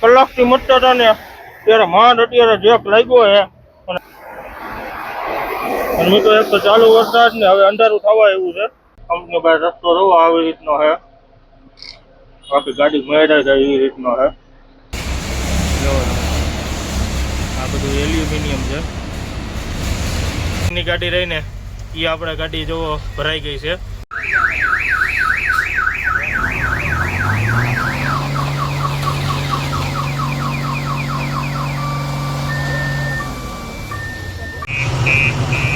કલાકથી મટતા હતા ને ત્યારે માંડ અત્યારે જેક લાગ્યો છે. અને તો એક તો ચાલુ વરસાદ ને હવે અંધારું થવા એવું છે. કંપની પાસે રસ્તો રહો આવી રીતનો છે. બાકી ગાડી મેળાઈ જાય એવી રીતનો છે. આ બધું એલ્યુમિનિયમ છે. ની ગાડી રહીને એ આપણે ગાડી જોવો ભરાઈ ગઈ છે. game.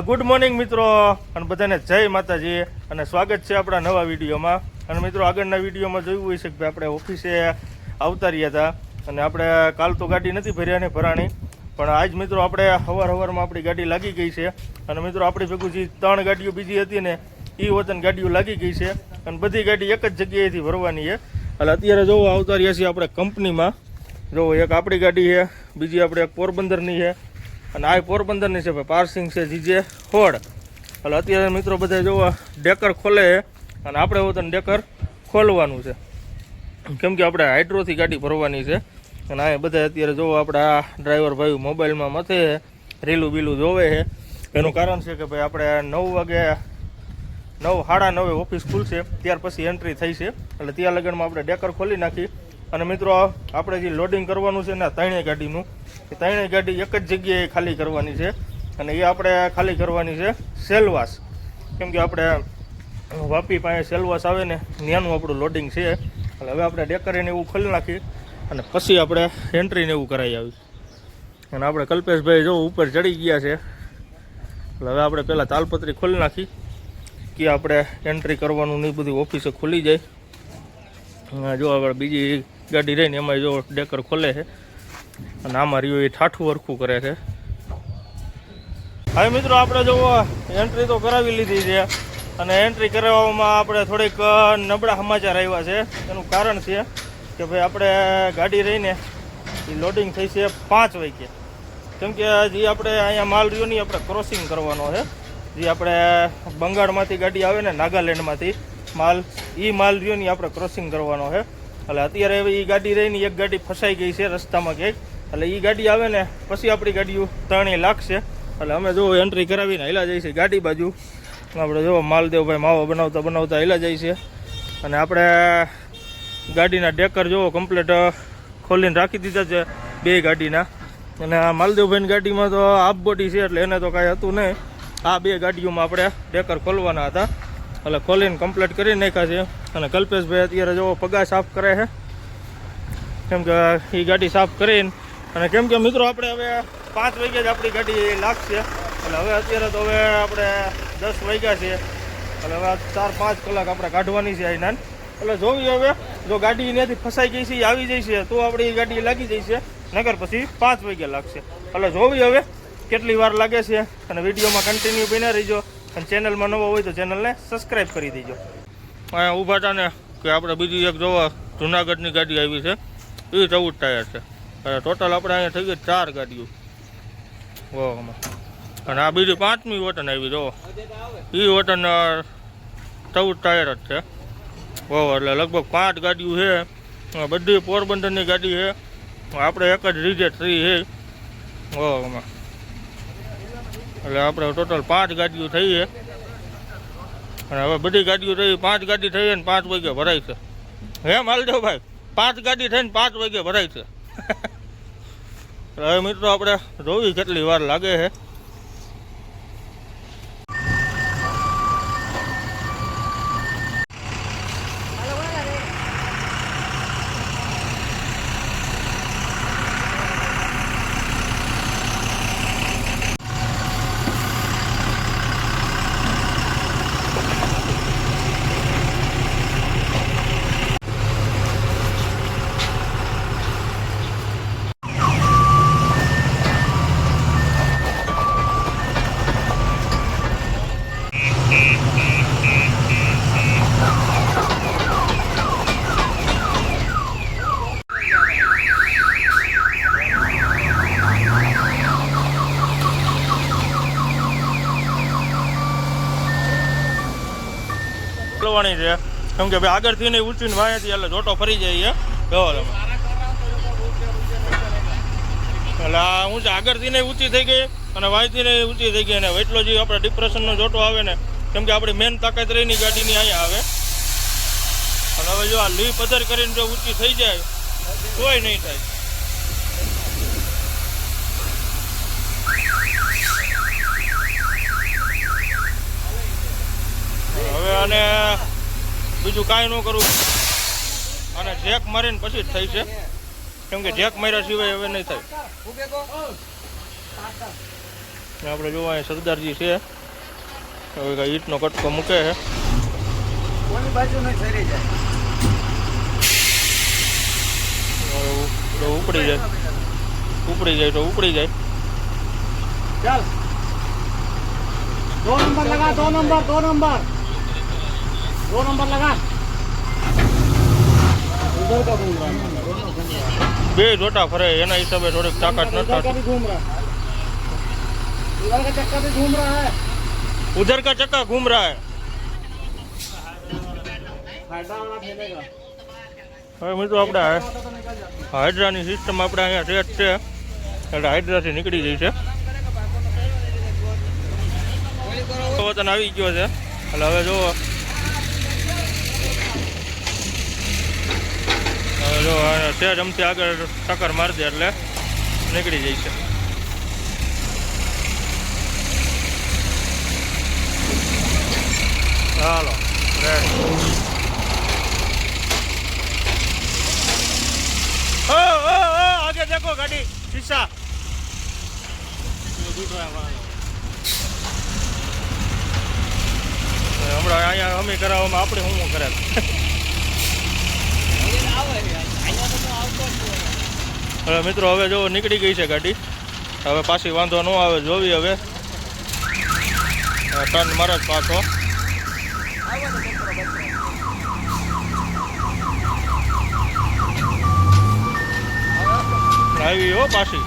ગુડ મોર્નિંગ મિત્રો, અને બધાને જય માતાજી, અને સ્વાગત છે આપણા નવા વિડીયોમાં. અને મિત્રો, આગળના વિડીયોમાં જોયું હોય છે કે આપણે ઓફિસે આવતા રહ્યા હતા, અને આપણે કાલ તો ગાડી નથી ભર્યા ને ભરાણી, પણ આજ મિત્રો આપણે સવાર હવારમાં આપણી ગાડી લાગી ગઈ છે. અને મિત્રો, આપણી ભેગું જે ત્રણ ગાડીઓ બીજી હતી ને એ વતન ગાડીઓ લાગી ગઈ છે. અને બધી ગાડી એક જ જગ્યાએથી ભરવાની છે. એટલે અત્યારે જોવો આવતા રહ્યા છીએ આપણે કંપનીમાં. જોવો, એક આપણી ગાડી છે, બીજી આપણે એક પોરબંદરની છે. અને આ પોરબંદરની છે ભાઈ પાર્સિંગ છે, જીજે હોડ એટલે અત્યારે મિત્રો બધા જોવા ડેકર ખોલે અને આપણે વતન ડેકર ખોલવાનું છે. કેમ કે આપણે હાઇડ્રોથી ગાડી ભરવાની છે અને આ બધા અત્યારે જોવો આપણે આ ડ્રાઈવર ભાઈ મોબાઈલમાં મથે રીલું બીલું જોવે છે. એનું કારણ છે કે ભાઈ, આપણે નવ વાગે નવ, સાડા નવે ઓફિસ ખુલશે, ત્યાર પછી એન્ટ્રી થઈ છે. એટલે ત્યાં લગનમાં આપણે ડેકર ખોલી નાખી. અને મિત્રો, આપણે જે લોડિંગ કરવાનું છે ને ત્રણેય ગાડીનું એ ત્રણેય ગાડી એક જ જગ્યાએ ખાલી કરવાની છે અને એ આપણે ખાલી કરવાની છે સેલવાસ. કેમ કે આપણે વાપી પાસે સેલવાસ આવે ને, ત્યાંનું આપણું લોડિંગ છે. એટલે હવે આપણે ડેકરીને એવું ખોલી નાખી અને પછી આપણે એન્ટ્રીને એવું કરાવી આવી. અને આપણે કલ્પેશભાઈ જો ઉપર ચડી ગયા છે. એટલે હવે આપણે પહેલાં તાલપત્રી ખોલી નાખી કે આપણે એન્ટ્રી કરવાનું નહીં બધી ઓફિસે ખુલી જાય. જો આપણે બીજી ગાડી રહીને એમાં જો ડેકર ખોલે છે. અને આમાં રહ્યું એ ઠાઠું વરખું કરે છે. હવે મિત્રો આપણે જો એન્ટ્રી તો કરાવી લીધી છે. અને એન્ટ્રી કરાવવામાં આપણે થોડીક નબળા સમાચાર આવ્યા છે. એનું કારણ છે કે ભાઈ આપણે ગાડી રહીને એ લોડિંગ થઈ છે પાંચ વાગે કેમ કે જે આપણે અહીંયા માલ રહ્યો આપણે ક્રોસિંગ કરવાનો છે. જે આપણે બંગાળમાંથી ગાડી આવે ને નાગાલેન્ડમાંથી માલ એ માલ રહ્યો આપણે ક્રોસિંગ કરવાનો છે. એટલે અત્યારે એ ગાડી રહીને એક ગાડી ફસાઈ ગઈ છે રસ્તામાં ક્યાંક. એટલે એ ગાડી આવે ને, પછી આપણી ગાડીઓ ત્રણેય લાગશે. એટલે અમે જો એન્ટ્રી કરાવીને હેલા જઈએ છીએ ગાડી બાજુ. આપણે જો માલદેવભાઈ માવો બનાવતા બનાવતા હેલા જઈએ છીએ. અને આપણે ગાડીના ડેકર જો કમ્પ્લીટ ખોલીને રાખી દીધા છે બે ગાડીના. અને આ માલદેવભાઈની ગાડીમાં તો આપ બોડી છે, એટલે એને તો કાંઈ હતું નહીં. આ બે ગાડીઓમાં આપણે ડેકર ખોલવાના હતા. એટલે ખોલીને કમ્પ્લીટ કરી નાખ્યા છે. અને કલ્પેશભાઈ અત્યારે જો પગા સાફ કરે છે. કેમ કે એ ગાડી સાફ કરીને અને કેમ કે મિત્રો આપણે હવે પાંચ વાગ્યા જ આપણી ગાડી લાગશે. એટલે હવે અત્યારે તો હવે આપણે દસ વાગ્યા છે. એટલે હવે ચાર પાંચ કલાક આપણે કાઢવાની છે અહીંના એટલે જોવી હવે, જો ગાડી અહીંયાથી ફસાઈ ગઈ છે એ આવી જઈ છે, તો આપણી ગાડી લાગી જઈ છે. નગર પછી પાંચ વાગ્યા લાગશે. એટલે જોવી હવે કેટલી વાર લાગે છે. અને વિડીયોમાં કન્ટિન્યુ બન્યા રહીજો. અને ચેનલમાં નવો હોય તો ચેનલને સબસ્ક્રાઈબ કરી દેજો. અહીંયા ઊભા હતા કે આપણે બીજી એક જોવા જુનાગઢની ગાડી આવી છે. એ ચૌદ ટાયર છે. ટોટલ આપણે અહીંયા થઈ ગઈ ચાર ગાડીઓ. ઓમાં અને આ બીજી પાંચમી વોટન આવી જો એ વોટન ચૌદ ટાયર જ છે. ઓહો એટલે લગભગ પાંચ ગાડીઓ છે. બધી પોરબંદરની ગાડી છે. આપણે એક જ રિજેક્ટ થઈ છે. ઓમાં એટલે આપણે ટોટલ પાંચ ગાડીઓ થઈ છે. અને હવે બધી ગાડીઓ થઈ, પાંચ ગાડી થઈ અને પાંચ વાગે ભરાય છે. હે માલદેવભાઈ પાંચ ગાડી થઈને પાંચ વાગે ભરાય છે. હવે મિત્રો આપણે જોવી કેટલી વાર લાગે છે. નીકળવાની છે. કેમ કે ભાઈ આગળથી નહીં ઊંચી ને વાયાથી એટલે જોટો ફરી જાય છે. એટલે આ ઊંચે આગળથી નહીં ઊંચી થઈ ગઈ અને વાયથી નહીં ઊંચી થઈ ગઈ અને એટલો જે આપણે ડિપ્રેશનનો જોટો આવે ને, કેમ કે આપણી મેન તાકાત રહીની ગાડીની અહીંયા આવે. અને હવે જો આ લી પધર કરીને જો ઊંચી થઈ જાય, તોય નહીં થાય. હવે અને બીજું કાંઈ ન કરું. અને જેક મારીને પછી જ થઈ છે. કેમ કે જેક માર્યા સિવાય હવે નહીં થાય. આપણે જોવા અહીં સરદારજી છે. હવે કાંઈ ઈટનો કટકો મૂકે છે. ઉપડી જાય. ઉપડી જાય તો ઉપડી જાય. ચાલ. દો નંબર લગા દો નંબર દો નંબર. दो नंबर लगा उधर का घूम रहा है બે જોટા ફરે એના હિસાબે થોડીક તાકાત इधर का નથી भी घूम रहा है इधर का चक्कर भी घूम रहा है ઉધર કા ચક્કા ઘૂમ રહા હે फायदा वाला खेलेगा હવે મિત્રો આપણે આ હાઇડ્રાની સિસ્ટમ આપણે અહીંયા સેટ છે એટલે હાઇડ્રાથી નીકળી જઈ છે વતન આવી ગયો છે એટલે હવે જુઓ જો તે રમતી આગળ ટક્કર મારી દે એટલે નીકળી જાય છે. ચાલો આગે દેખો ગાડી શીશા. હમણાં અહીંયા અમે કરાવવામાં આપણે શું કરે આવે હવે મિત્રો, હવે જો નીકળી ગઈ છે ગાડી. હવે પાછી વાંધો ન આવે, જોવી હવે. ટર્ન મારે જ પાછો. આવી હો પાછી.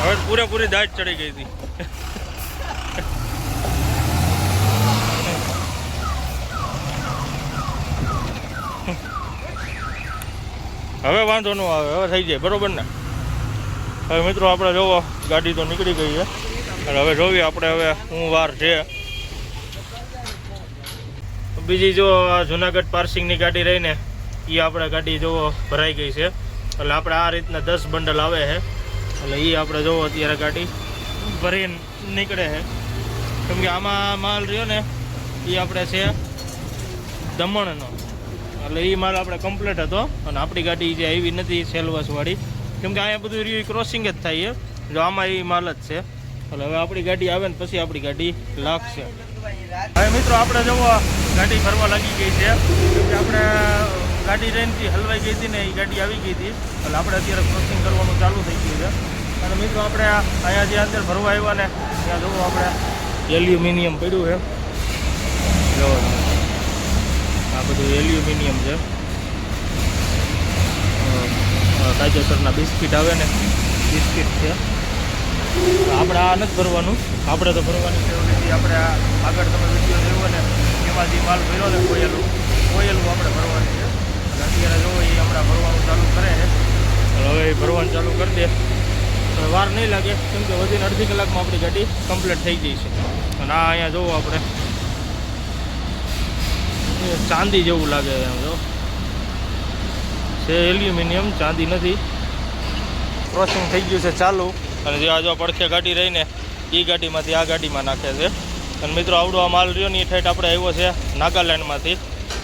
હવે પૂરેપૂરી દાટ ચડી ગઈ હતી. હવે વાંધો ન આવે, હવે થઈ જાય, બરાબર ને? હવે મિત્રો આપણે જોવો, ગાડી તો નીકળી ગઈ છે. અને હવે જોઈએ આપણે હવે હું વાર છે. બીજી જો જુનાગઢ પાર્સિંગની ગાડી રહીને એ આપણે ગાડી જોવો ભરાઈ ગઈ છે. એટલે આપણે આ રીતના દસ બંડલ આવે છે. એટલે એ આપણે જોવો અત્યારે ગાડી ભરીને નીકળે છે. કેમ કે આમાં માલ રહ્યો ને એ આપણે છે દમણનો. એટલે એ માલ આપણે કમ્પ્લીટ હતો. અને આપણી ગાડી જે આવી નથી સેલવાસવાળી. કેમ કે અહીંયા બધું રહ્યું ક્રોસિંગ જ થાય જો આમાં એ માલ જ છે. એટલે હવે આપણી ગાડી આવે ને પછી આપણી ગાડી લાગશે. હવે મિત્રો, આપણે જવો ગાડી ફરવા લાગી ગઈ છે. કેમ આપણે ગાડી ટ્રેનથી હલવાઈ ગઈ હતી ને એ ગાડી આવી ગઈ હતી. એટલે આપણે અત્યારે ક્રોસિંગ કરવાનું ચાલુ થઈ ગયું છે. અને મિત્રો, આપણે અહીંયા જે અંદર ભરવા આવ્યા ને, ત્યાં જોવો આપણે એલ્યુમિનિયમ પડ્યું છે. જો આ બધું એલ્યુમિનિયમ છે. કાયદેસરના બિસ્કિટ આવે ને, બિસ્કિટ છે. આપણે આ નથી ભરવાનું. આપણે તો ભરવાની જરૂર નથી. આપણે આગળ તમે વીડિયો જોયો ને એમાં જે માલ ભર્યો ને કોયેલું, કોયલું આપણે ભરવાનું છે. અત્યારે જોવો એ હમણાં ભરવાનું ચાલુ કરે છે. હવે ભરવાનું ચાલુ કરી દે. વાર નહીં લાગે, કેમ કે વધીને અડધી કલાકમાં આપણી ગાડી કમ્પ્લીટ થઈ ગઈ છે. અને આ અહીંયા જોવો આપણે. ચાંદી જેવું લાગે છે આમ જો. છે એલ્યુમિનિયમ ચાંદી નથી. ક્રોસિંગ થઈ ગયું છે ચાલુ. અને જે આજો પડખે ગાડી રહીને એ ગાડીમાંથી આ ગાડીમાં નાખે છે. અને મિત્રો આવડો આ માલ રહ્યો ને એ ઠેઠ આપણે આવ્યો છે નાગાલેન્ડમાંથી.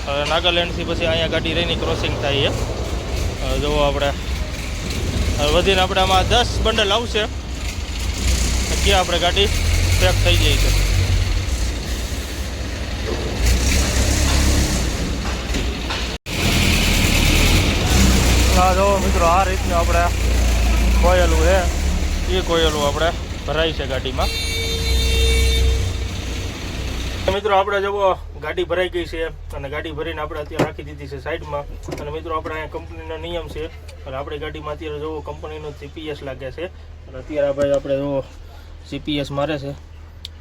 હવે નાગાલેન્ડથી પછી અહીંયા ગાડી રહીને ક્રોસિંગ થાય છે. જુઓ આપણે. હવે વધીને આપણે આમાં દસ બંડલ આવશે. ક્યાં આપણે ગાડી પેક થઈ જાય છે. આ જો મિત્રો આ રીતનું આપણે કોયેલું છે. એ કોયેલું આપણે ભરાય છે ગાડીમાં. મિત્રો આપણે જવો ગાડી ભરાઈ ગઈ છે અને ગાડી ભરીને આપણે અત્યારે રાખી દીધી છે સાઈડમાં. અને મિત્રો આપણે અહીંયા કંપનીનો નિયમ છે. અને આપણી ગાડીમાં અત્યારે જુઓ, કંપનીનો જીપીએસ લાગે છે. અને અત્યારે ભાઈ આપણે જુઓ જીપીએસ મારે છે.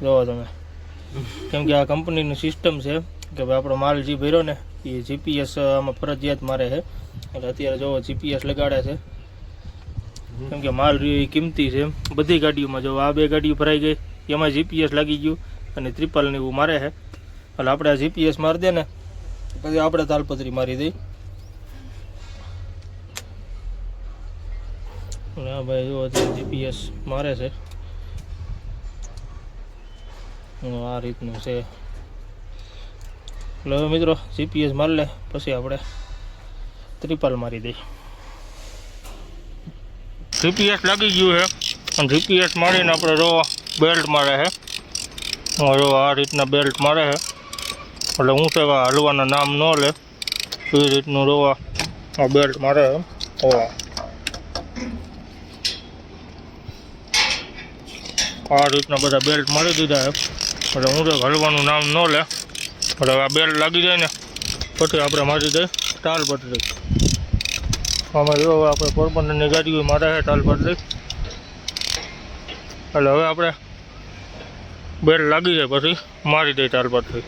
જોવો તમે. કેમ કે આ કંપનીની સિસ્ટમ છે કે ભાઈ આપણો માલ જે ભર્યો ને, એ જીપીએસ આમાં ફરજિયાત મારે છે. એટલે અત્યારે જો જીપીએસ લગાડે છે. કેમ કે માલ રહ્યો એ કિંમતી છે બધી ગાડીઓમાં જો આ બે ગાડીઓ ભરાઈ ગઈ, એમાં જીપીએસ લાગી ગયું અને ત્રિપલ ને એવું મારે છે. એટલે આપણે આ જીપીએસ મારી દે ને, પછી આપણે તાલપત્રી મારી દઈ. અને ભાઈ જો જીપીએસ મારે છે. આ રીતનું છે. એટલે મિત્રો જીપીએસ મારી લે, પછી આપણે ત્રિપલ મારી દઈ જીપીએસ લાગી ગયું છે. પણ જીપીએસ મારીને આપણે રો બેલ્ટ મારે છે. રો આ રીતના બેલ્ટ મારે છે. એટલે હું છે હલવાના નામ ન લે. એ રીતનું રોવા આ બેલ્ટ મારે છે. હોવા આ રીતના બધા બેલ્ટ મારી દીધા છે. એટલે હું તો હલવાનું નામ ન લે. એટલે આ બેલ્ટ લાગી જાય ને, પછી આપણે મારી દઈએ. તાલ પટરી આમાં જો હવે આપણે પોરબંદરની ગાડીઓ મારે છે તાલ પટરી એટલે હવે આપણે બેલ લાગી જાય પછી મારી દઈએ તાલપત્રી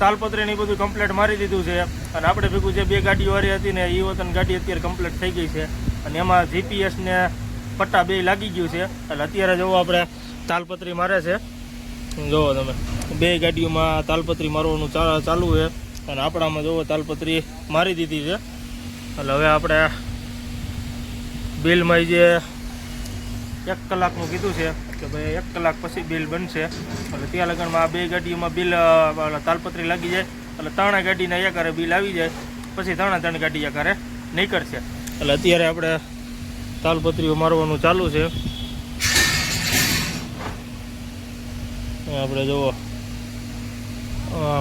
તાલપત્રી ને બધું કમ્પ્લીટ મારી દીધું છે. અને આપણે ભેગું જે બે ગાડીઓ વાળી હતી ને એ વતન ગાડી અત્યારે કમ્પ્લીટ થઈ ગઈ છે. અને એમાં જીપીએસ ને પટ્ટા બે લાગી ગયું છે. એટલે અત્યારે જોવો આપણે તાલપત્રી મારે છે. જોવો તમે. બે ગાડીઓમાં તાલપત્રી મારવાનું ચાલુ છે. અને આપણામાં જોવો, તાલપત્રી મારી દીધી છે. એટલે હવે આપણે બિલમાં જે એક કલાકનું કીધું છે કે ભાઈ એક કલાક પછી બિલ બનશે. એટલે ત્યાં લગનમાં આ બે ગાડીઓમાં બિલ તાલપત્રી લાગી જાય. એટલે ત્રણે ગાડીના એકારે બિલ આવી જાય. પછી ત્રણે ત્રણ ગાડી એકારે નીકળશે. એટલે અત્યારે આપણે તાલપત્રીઓ મારવાનું ચાલુ છે. આપણે જુઓ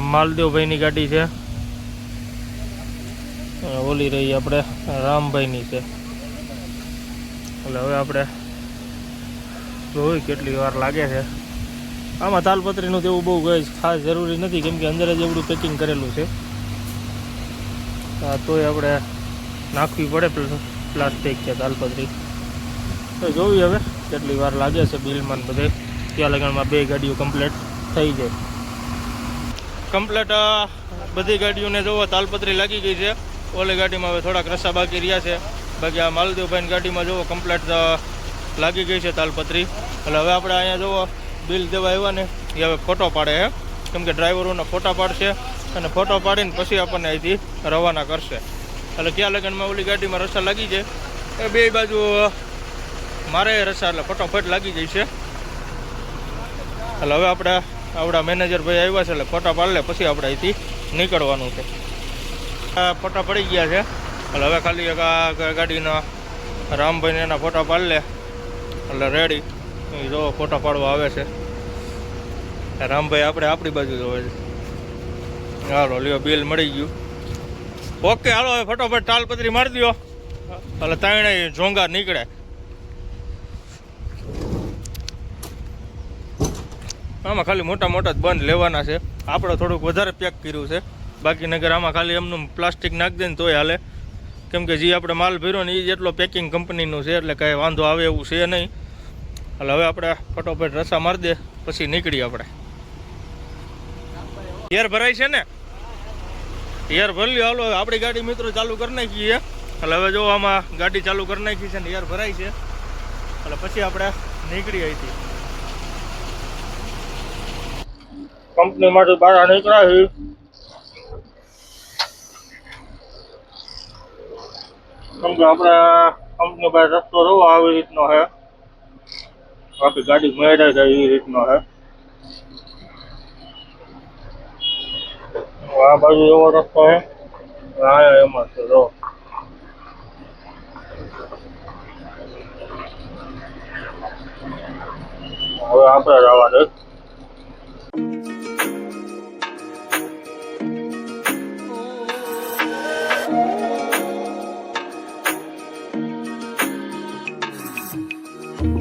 માલદેવભાઈની ગાડી છે. ઓલી રહી આપણે રામભાઈની છે. એટલે હવે આપણે જોઈ કેટલી વાર લાગે છે. આમાં તાલપત્રીનું તો એવું બહુ ખાસ જરૂરી નથી, કેમ કે અંદર જ એવડું પેકિંગ કરેલું છે. તોય આપણે નાખવી પડે પ્લ- પ્લાસ્ટિક છે તાલપત્રી. તો જોવી હવે કેટલી વાર લાગે છે બિલમાં બધે. ત્યાં લગનમાં બે ગાડીઓ કમ્પ્લીટ થઈ જાય. કમ્પ્લીટ બધી ગાડીઓને જોવો તાલપત્રી લાગી ગઈ છે. ઓલી ગાડીમાં હવે થોડાક રસ્તા બાકી રહ્યા છે. બાકી આ માલદેવભાઈની ગાડીમાં જોવો કમ્પ્લેટ લાગી ગઈ છે તાલપત્રી. એટલે હવે આપણે અહીંયા જોવો બિલ દેવા આવ્યા ને, એ હવે ફોટો પાડે છે કેમ કે ડ્રાઈવરોના ફોટા પાડશે અને ફોટો પાડીને પછી આપણને અહીંથી રવાના કરશે. એટલે ક્યાં લગનમાં ઓલી ગાડીમાં રસ્તા લાગી જાય એ બે બાજુ મારે રસ્તા એટલે ફટોફટ લાગી જશે છે. એટલે હવે આપણે આપણા મેનેજર ભાઈ આવ્યા છે એટલે ફોટા પાડી પછી આપણે અહીંથી નીકળવાનું છે. ફોટા પડી ગયા છે. એટલે હવે ખાલી એક આ ગાડીના રામભાઈને એના ફોટા પાડી લે. એટલે રેડી એ જો ફોટા પાડવા આવે છે. રામભાઈ આપણે આપણી બાજુ જોવે છે. હાલો, લ્યો બિલ મળી ગયું. ઓકે હાલો, હવે ફટોફટ તાલપત્રી મારી દો એટલે તાણે ઝોંગા નીકળે. આમાં ખાલી મોટા મોટા બંધ લેવાના છે. આપણે થોડુંક વધારે પેક કર્યું છે. બાકી નગર આમાં ખાલી એમનું પ્લાસ્ટિક નાખી દે ને તોય હાલે. કેમ કે જે આપણે માલ ભર્યો ને એ જેટલો પેકિંગ કંપનીનું છે, એટલે કાંઈ વાંધો આવે એવું છે નહીં. એટલે હવે આપણે ફટોફટ રસા મારી દે, પછી નીકળીએ આપણે. એર ભરાય છે ને? એર ભરી લ્યો, હાલો, આપણી ગાડી મિત્રો ચાલુ કરી નાખી છે. એટલે હવે જો આમાં ગાડી ચાલુ કરી નાખી છે ને એર ભરાય છે. એટલે પછી આપણે નીકળી અહીંથી. કંપનીમાંથી બહાર નીકળ્યા સમજો આપણે કંપની પાસે રસ્તો રહો આવી રીતનો છે. બાકી ગાડી મેળાઈ જાય એ રીતનો છે. આ બાજુ એવો રસ્તો છે. હા એમાં છે રહો હવે આપણે દે રાયપુર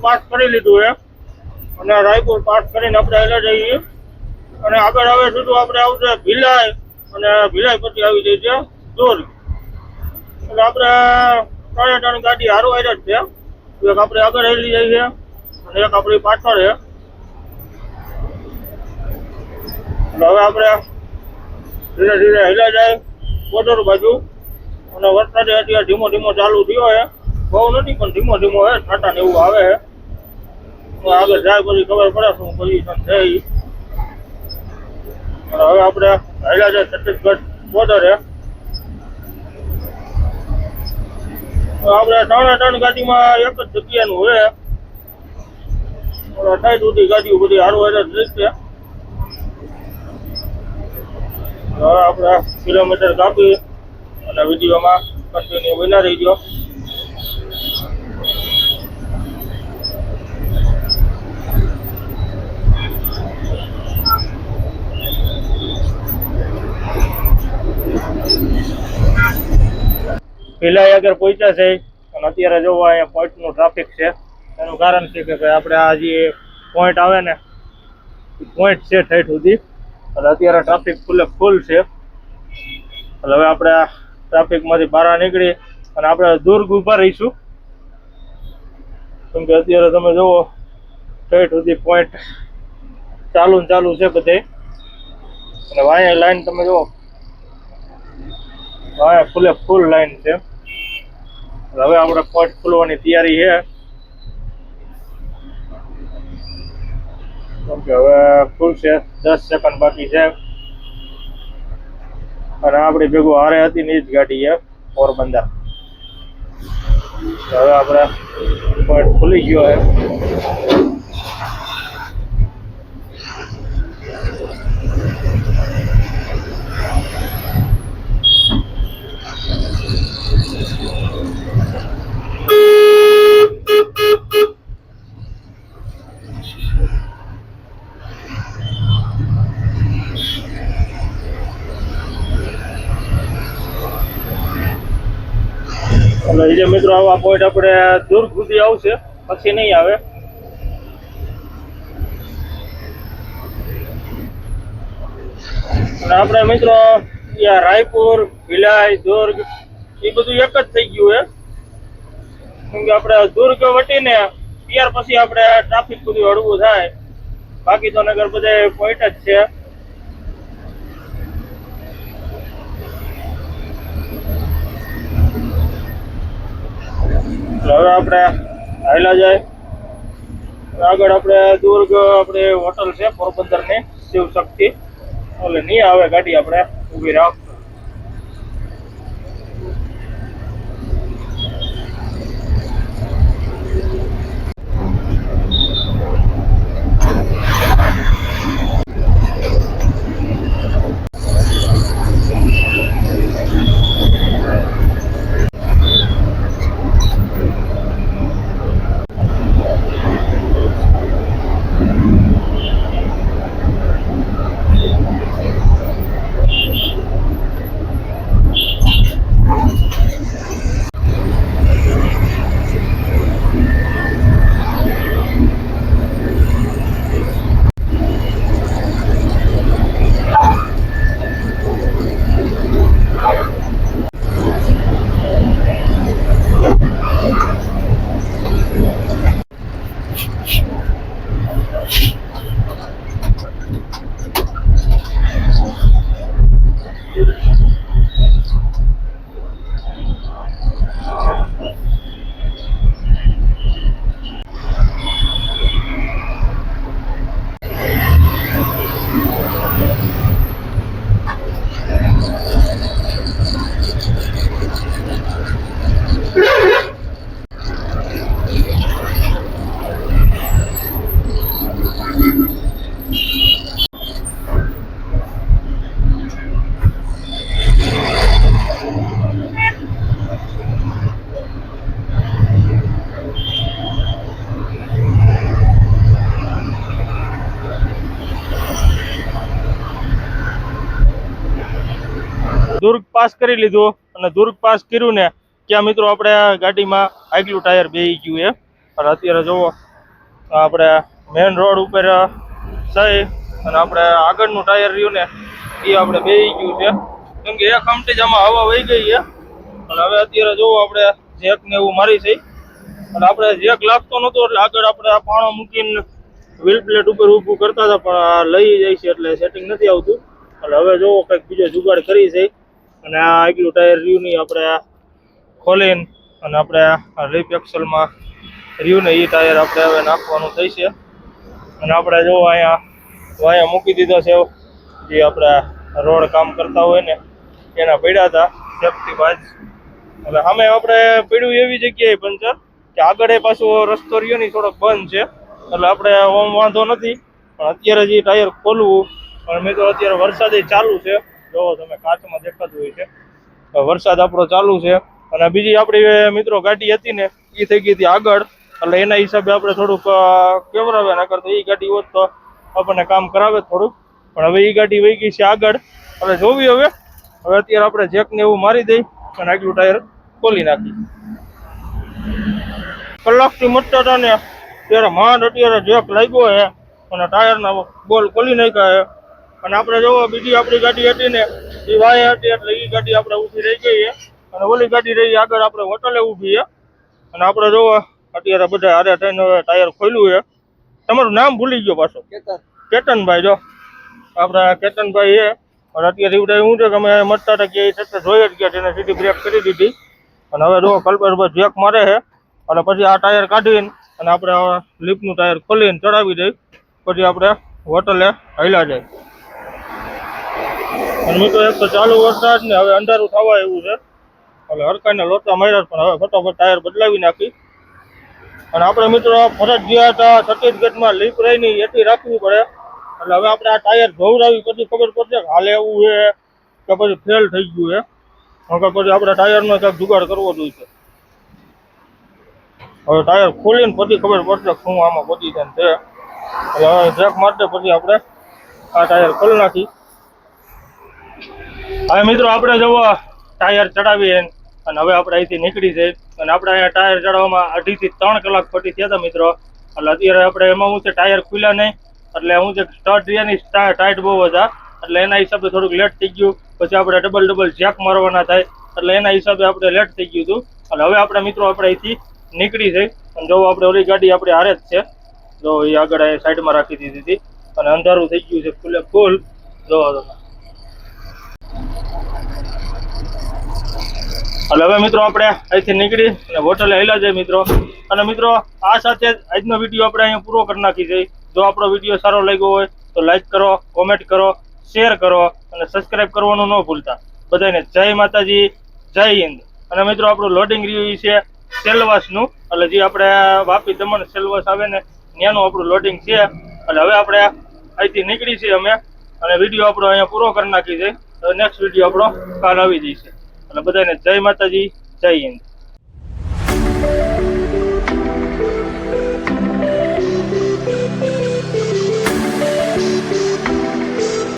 પાસ કરી લીધું એમ. અને રાયપુર પાસ કરીને આપણે એટલે જઈએ. અને આગળ હવે સીધું આપણે આવશે ભિલાઈ અને ભિલાઈ પછી આવી જાય છે ચોરી એટલે આપણે ત્રણે ત્રણ ગાડી હારવાઈ જ છે. એક આપણે આગળ હેલી જઈએ અને એક આપણી પાછળ છે. એટલે હવે આપણે ધીરે ધીરે હેલા જાય બોર્ડર બાજુ. અને વરસાદ અત્યારે ધીમો ધીમો ચાલુ થયો છે. બહુ નથી, પણ ધીમો ધીમો હે છાટા ને એવું આવે છે. આગળ જાય પછી ખબર પડે શું પોઝિશન ઈ. અને હવે આપણે હેલા જાય છત્તીસગઢ બોર્ડર. છે આપણે ત્રણે ત્રણ ગાડીમાં એક જ જગ્યાનું હોય. અઠાઈ સુધી ગાડીઓ બધી હારું હારે જ છે હવે આપણે કિલોમીટર કાપી અને વિડીયોમાં કન્ટિન્યુ વિના રહી ગયો પેલા આગળ પહોંચ્યા છે અને અત્યારે જોવા અહીંયા પોઈન્ટનું ટ્રાફિક છે, એનું કારણ છે કે ભાઈ આપણે આ જે પોઈન્ટ આવે ને પોઈન્ટ છે ઠેઠ સુધી. એટલે અત્યારે ટ્રાફિક ફૂલે ફૂલ છે. એટલે હવે આપણે આ ટ્રાફિકમાંથી બહાર નીકળી અને આપણે દુર્ગ ઊભા રહીશું. કેમ કે અત્યારે તમે જુઓ, ઠેઠ સુધી પોઈન્ટ ચાલુ ચાલુ છે બધે. અને વાંહે લાઈન તમે જુઓ વાંહે ફૂલે ફૂલ લાઈન છે. હવે આપણે પટ ખુલવાની તૈયારી છે. કેમ કે હવે ખુલશે, દસ સેકન્ડ બાકી છે. અને આપણી ભેગું હારે હતી ને જ ગાડી છે, પોરબંદર. હવે આપણે પટ ખુલી ગયો છે. એ જે મિત્રો, આવા પોઈન્ટ આપણે દૂર સુધી આવશે. પછી નહીં આવે. અને આપણે મિત્રો રાયપુર, ભિલાઈ, દુર્ગ, એ બધું એક જ થઈ ગયું છે. કેમ કે આપણે દુર્ગ વટીને ત્યાર પછી આપણે ટ્રાફિક સુધી હળવું થાય. બાકી તો નગર બધે પોઈન્ટ જ છે. હવે આપણે હાયલા જાય. આગળ આપણે દુર્ગ આપણે હોટલ છે પોરબંદરની શિવ શક્તિ. એટલે નહીં આવે ગાડી આપણે, ઊભી રાખશું દુર્ગ પાસ કરી લીધું અને દુર્ગ પાસ કર્યું ને, ત્યાં મિત્રો આપણે ગાડીમાં આગલું ટાયર બેહી ગયું છે. અને અત્યારે જુઓ, આપણે મેઇન રોડ ઉપર જઈ અને આપણે આગળનું ટાયર રહ્યું ને, એ આપણે બેહી ગયું છે. કેમ કે એક આમટી જ આમાં હવા વહી ગઈ છે. અને હવે અત્યારે જુઓ આપણે જેક ને એવું મારી છે. અને આપણે જેક લાગતો નહોતો એટલે આગળ આપણે પાણો મૂકીને વ્હીલ પ્લેટ ઉપર ઊભું કરતા હતા, પણ લઈ જાય છે એટલે સેટિંગ નથી આવતું. એટલે હવે જુઓ કંઈક બીજો જુગાડ કરી છે. અને આ આગલું ટાયર રહ્યું નહીં, આપણે ખોલીને અને આપણે લીપ એક્સલમાં રહ્યું ને એ ટાયર આપણે હવે નાખવાનું થઈ છે. અને આપણે જો અહીંયા વાયા મૂકી દીધો છે જે આપણે રોડ કામ કરતા હોય ને, એના પીડ્યા હતા સેફટી બાજ એટલે સામે આપણે પીડ્યું એવી જગ્યાએ પંચર કે આગળ પાછો રસ્તો રહ્યો નહીં, થોડોક બંધ છે. એટલે આપણે ઓમ વાંધો નથી, પણ અત્યારે જે ટાયર ખોલવું, પણ મેં તો અત્યારે વરસાદ ચાલુ છે. જોવો તમે, કાચમાં દેખાતું હોય છે. વરસાદ આપણો ચાલુ છે. અને બીજી આપણી મિત્રો ગાડી હતી ને એ થઈ ગઈ હતી આગળ. એટલે એના હિસાબે આપણે થોડુંક કેવરાવે ના કરતા એ ગાડી હોત તો આપણને કામ કરાવે થોડુંક. પણ હવે એ ગાડી વહી ગઈ છે આગળ. એટલે જોવી હવે. હવે અત્યારે આપણે જેક ને એવું મારી દઈ અને આગલું ટાયર ખોલી નાખી. કલાકથી મટતા હતા ને ત્યારે માંડ અત્યારે જેક લાગ્યો હે અને ટાયરના બોલ ખોલી નાખ્યા છે અને આપણે જોવો બીજી આપણી ગાડી હતી ને એ વાય હતી એટલે એ ગાડી આપણે ઊભી રહી ગઈ છે અને ઓલી ગાડી રહી આગળ આપણે હોટલે ઊભી છે અને આપણે જોવો અત્યારે બધા હારે થઈને હવે ટાયર ખોલ્યું છે તમારું નામ ભૂલી ગયો પાછો. કેતનભાઈ જો. આપણા કેતનભાઈ છે અને અત્યારે એવું શું છે કે અમે મરતા હતા કે એ છતાં જોઈ જ ગયા તેને સીધી બ્રેક કરી દીધી. અને હવે જો કલ્પેશભાઈ જેક મારે છે અને પછી આ ટાયર કાઢીને અને આપણે આ લીપનું ટાયર ખોલીને ચડાવી દઈ. પછી આપણે હોટલે હાલ્યા જાય. અને મિત્રો એક તો ચાલુ વરસાદ ને હવે અંધારું થવા એવું છે. એટલે હરકાઈને લોટા માર્યા પણ હવે ફટાફટ ટાયર બદલાવી નાખી. અને આપણે મિત્રો ફરજ ગયા હતા, છત્તીસગઢમાં લીપ રહી નહીં એટલી રાખવી પડે. એટલે હવે આપણે આ ટાયર ધોવડાવી, પછી ખબર પડશે કે હાલે એવું છે કે પછી ફેલ થઈ ગયું છે. નકર પછી આપણે ટાયરનો કંઈક જુગાડ કરવો જોઈએ હવે ટાયર ખોલીને પછી ખબર પડશે શું આમાં પોઝિશન છે. એટલે હવે બ્રેક મારશે પછી આપણે આ ટાયર ખોલી નાખી. હવે મિત્રો, આપણે જવો ટાયર ચડાવીએ અને હવે આપણે અહીંથી નીકળી જઈએ. અને આપણે અહીંયા ટાયર ચડાવવામાં અઢીથી ત્રણ કલાક ખોટી થયા હતા મિત્રો. એટલે અત્યારે આપણે એમાં હું છે, ટાયર ખુલ્યા નહીં. એટલે હું છે સ્ટર્ટ રહ્યા ની ટાઈટ બહુ હતા એટલે એના હિસાબે થોડુંક લેટ થઈ ગયું. પછી આપણે ડબલ ડબલ જેક મારવાના થાય. એટલે એના હિસાબે આપણે લેટ થઈ ગયું હતું. અને હવે આપણે મિત્રો, આપણે અહીંથી નીકળી જઈ અને જો આપણે ઓલી ગાડી આપણી હારે જ છે. જો એ આગળ સાઈડમાં રાખી દીધી હતી. અને અંધારું થઈ ગયું છે ફૂલે ફૂલ જોવા તમે એટલે હવે મિત્રો આપણે અહીંથી નીકળી અને હોટલે હેલા જાય મિત્રો. અને મિત્રો, આ સાથે આજનો વીડિયો આપણે અહીંયા પૂરો કરી નાખી જઈએ જો આપણો વીડિયો સારો લાગ્યો હોય તો લાઈક કરો, કોમેન્ટ કરો, શેર કરો અને સબસ્ક્રાઇબ કરવાનું ન ભૂલતા. બધાને જય માતાજી, જય હિન્દ. અને મિત્રો, આપણું લોડિંગ રિવ્યુ છે સેલવાસનું. એટલે જે આપણે વાપી દમણ સેલવાસ આવે ને, ત્યાંનું આપણું લોડિંગ છે. એટલે હવે આપણે અહીંથી નીકળી છીએ અમે. અને વીડિયો આપણો અહીંયા પૂરો કરી નાખી છે. નેક્સ્ટ વીડિયો આપણો કાલ આવી જશે એટલે બધાને જય માતાજી જય હિન્દ.